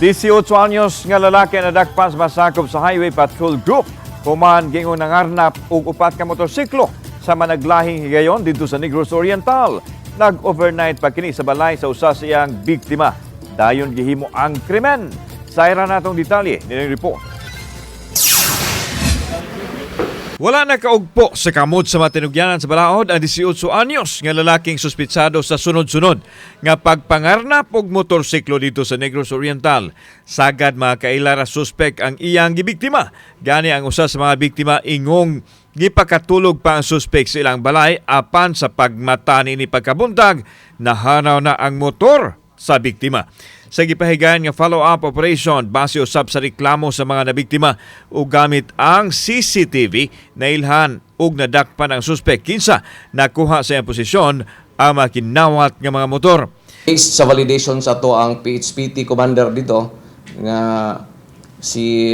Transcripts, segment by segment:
18 anyos nga lalaki na dakpas masakop sa Highway Patrol Group. Human gingon nangarnap og upat ka motorsiklo sa managlahing higayon dito sa Negros Oriental. Nag-overnight pa kini sa balay sa usa sa iyang biktima. Dayon gihimo ang krimen. Sayra natong detalye nining report. Wala na kaugpo sa kamot sa matinugyanan sa balaod ang 18 anyos nga lalaking suspitsado sa sunod-sunod nga pagpangarnap og motorsiklo dito sa Negros Oriental. Sagad mga kailara suspek ang iyang gibiktima. Gani ang usa sa mga biktima ingong gipakatulog pa ang suspek sa ilang balay apan sa pagmata ni pagkabuntag nahanaw na ang motor sa biktima. Sa gipahigayan nga follow-up operation, base usab sa reklamo sa mga nabiktima ug gamit ang CCTV na ilhan ug nadakpan ang suspek kinsa nakuha sa iyang posisyon ang mga kinawat nga mga motor. Based sa validation sa to ang PHPT commander dito nga si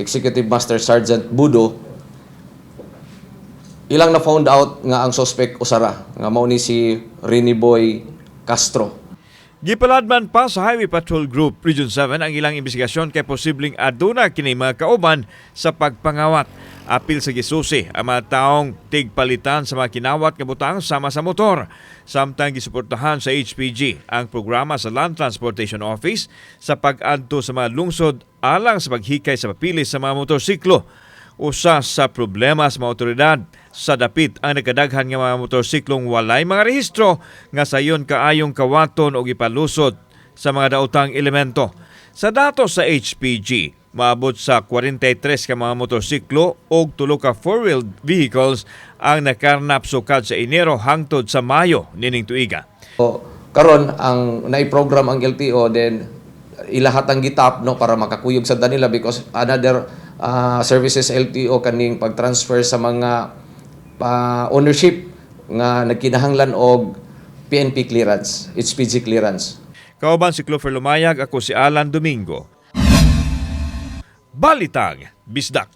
Executive Master Sergeant Budo ilang na found out nga ang suspect usara nga mao ni si Rini Boy Castro. Gipaladman pa sa Highway Patrol Group Region 7 ang ilang investigasyon kay posibleng aduna kini mga kauban sa pagpangawat. Apil sa gisusi ang mga taong tigpalitan sa mga kinawat nga butang sama sa motor. Samtang gisuportahan sa HPG ang programa sa Land Transportation Office sa pag-adto sa mga lungsod alang sa paghikay sa papilis sa mga motorsiklo. Usa sa problema sa mga otoridad sa dapit ang nagkadaghan nga mga motorsiklong walay mga rehistro nga sayon kaayong kawaton o ipalusot sa mga daotang elemento. Sa datos sa HPG, maabot sa 43 ka mga motorsiklo o tulo ka four-wheeled vehicles ang nakarnap sukad sa Enero hangtod sa Mayo nining tuiga. So, karon ang nai-program ang LTO then ilahat ang gitap no para makakuyog sa danila because another uh, services LTO kaning pag-transfer sa mga pa ownership nga nagkinahanglan og PNP clearance, HPG clearance. Kauban si Clover Lumayag, ako si Alan Domingo. Balitang Bisdak.